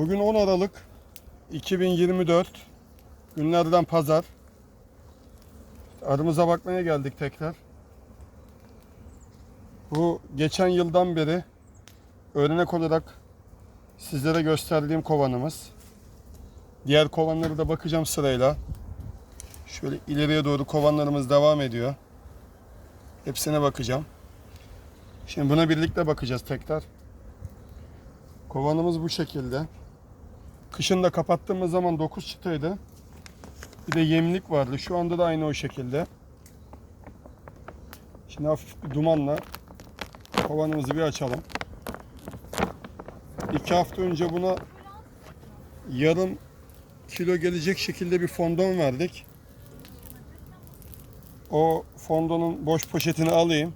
Bugün 10 Aralık 2024 günlerden pazar. Arımıza bakmaya geldik tekrar. Bu geçen yıldan beri örnek olarak sizlere gösterdiğim kovanımız. Diğer kovanları da bakacağım sırayla. Şöyle ileriye doğru kovanlarımız devam ediyor. Hepsine bakacağım. Şimdi buna birlikte bakacağız tekrar. Kovanımız bu şekilde. Kışın da kapattığımız zaman 9 çıtaydı. Bir de yemlik vardı. Şu anda da aynı o şekilde. Şimdi hafif bir dumanla kovanımızı bir açalım. İki hafta önce buna yarım kilo gelecek şekilde bir fondon verdik. O fondonun boş poşetini alayım.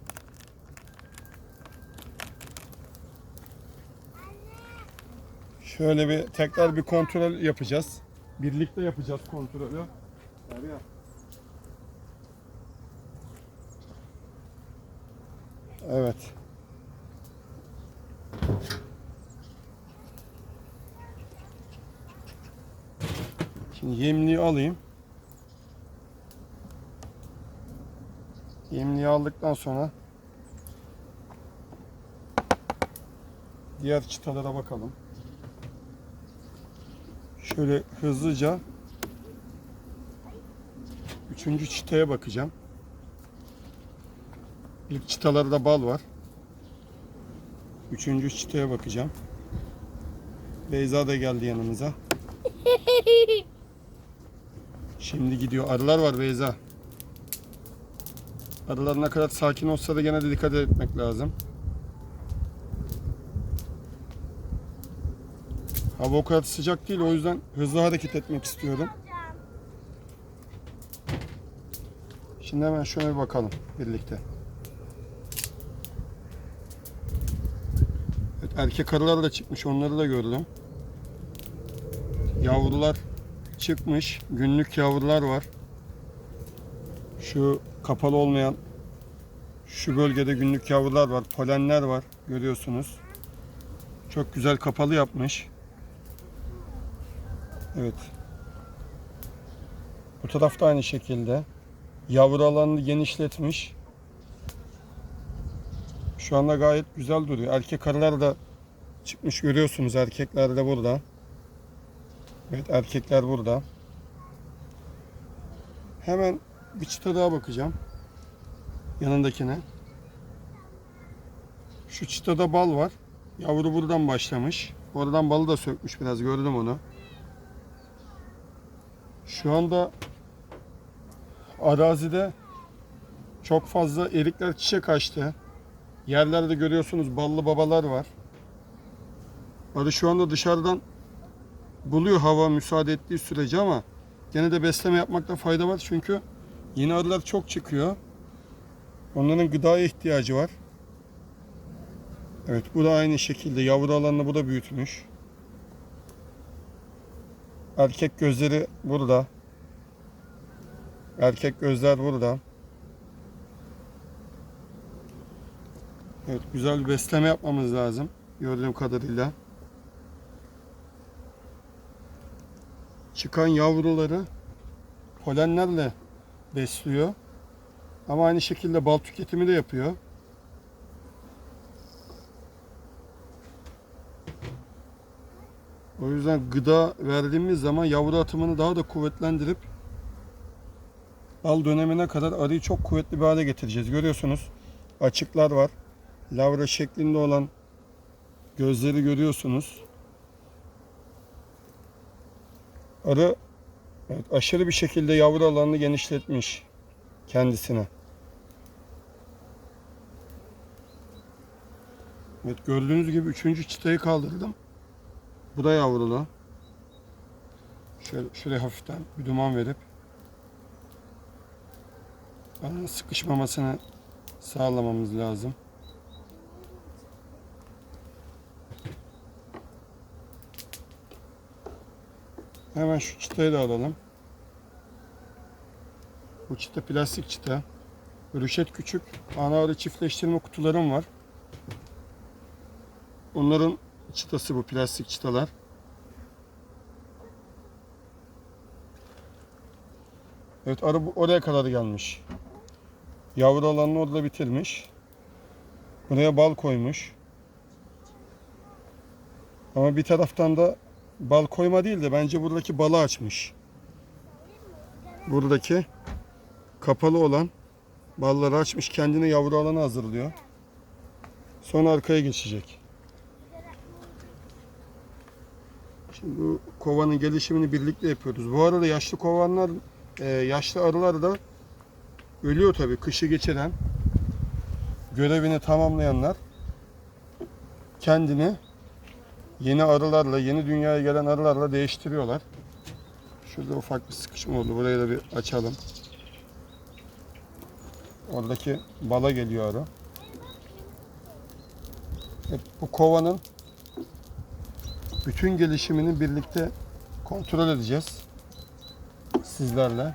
Şöyle bir tekrar bir kontrol yapacağız. Birlikte yapacağız kontrolü. Derya. Evet. Şimdi yemliği alayım. Yemliği aldıktan sonra diğer çıtalara bakalım. Şöyle hızlıca üçüncü çıtaya bakacağım. İlk çıtalarda bal var. Üçüncü çıtaya bakacağım. Beyza da geldi yanımıza. Şimdi gidiyor. Arılar var Beyza. Arılar ne kadar sakin olsa da gene de dikkat etmek lazım. Hava o kadar sıcak değil o yüzden hızlı hareket etmek istiyorum. Şimdi hemen şöyle bir bakalım birlikte. Evet, erkek arılar da çıkmış onları da gördüm. Yavrular çıkmış. Günlük yavrular var. Şu kapalı olmayan şu bölgede günlük yavrular var. Polenler var. Görüyorsunuz. Çok güzel kapalı yapmış. Evet. Bu tarafta aynı şekilde. Yavru alanını genişletmiş. Şu anda gayet güzel duruyor. Erkek arılar da çıkmış görüyorsunuz. Erkekler de burada. Evet erkekler burada. Hemen bir çıta daha bakacağım. Yanındakine. Şu çıtada bal var. Yavru buradan başlamış. Oradan balı da sökmüş biraz gördüm onu. Şu anda arazide çok fazla erikler çiçek açtı. Yerlerde görüyorsunuz ballı babalar var. Arı şu anda dışarıdan buluyor hava müsaade ettiği sürece ama gene de besleme yapmakta fayda var çünkü yeni arılar çok çıkıyor. Onların gıdaya ihtiyacı var. Evet bu da aynı şekilde yavru alanını bu da büyütmüş. Erkek gözleri burada. Erkek gözler burada. Evet güzel bir besleme yapmamız lazım. Gördüğüm kadarıyla. Çıkan yavruları polenlerle besliyor. Ama aynı şekilde bal tüketimi de yapıyor. O yüzden gıda verdiğimiz zaman yavru atımını daha da kuvvetlendirip bal dönemine kadar arıyı çok kuvvetli bir hale getireceğiz. Görüyorsunuz açıklar var. Lavra şeklinde olan gözleri görüyorsunuz. Arı evet, aşırı bir şekilde yavru alanını genişletmiş kendisine. Evet gördüğünüz gibi üçüncü çıtayı kaldırdım. Bu da yavrulu. Şöyle, şöyle hafiften bir duman verip arının sıkışmamasını sağlamamız lazım. Hemen şu çıtayı da alalım. Bu çıta plastik çıta. Rüşet küçük ana çiftleştirme kutularım var. Onların çıtası bu plastik çıtalar. Evet arı oraya kadar gelmiş. Yavru alanını orada bitirmiş. Buraya bal koymuş. Ama bir taraftan da bal koyma değil de bence buradaki balı açmış. Buradaki kapalı olan balları açmış kendine yavru alanı hazırlıyor. Sonra arkaya geçecek. Bu kovanın gelişimini birlikte yapıyoruz. Bu arada yaşlı kovanlar, e, yaşlı arılar da ölüyor tabii. Kışı geçiren, görevini tamamlayanlar kendini yeni arılarla, yeni dünyaya gelen arılarla değiştiriyorlar. Şurada ufak bir sıkışma oldu. Burayı da bir açalım. Oradaki bala geliyor arı. Evet, bu kovanın bütün gelişimini birlikte kontrol edeceğiz. Sizlerle.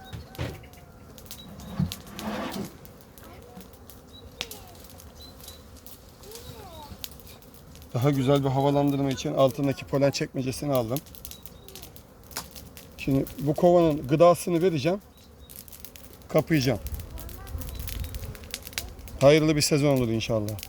Daha güzel bir havalandırma için altındaki polen çekmecesini aldım. Şimdi bu kovanın gıdasını vereceğim. Kapayacağım. Hayırlı bir sezon olur inşallah.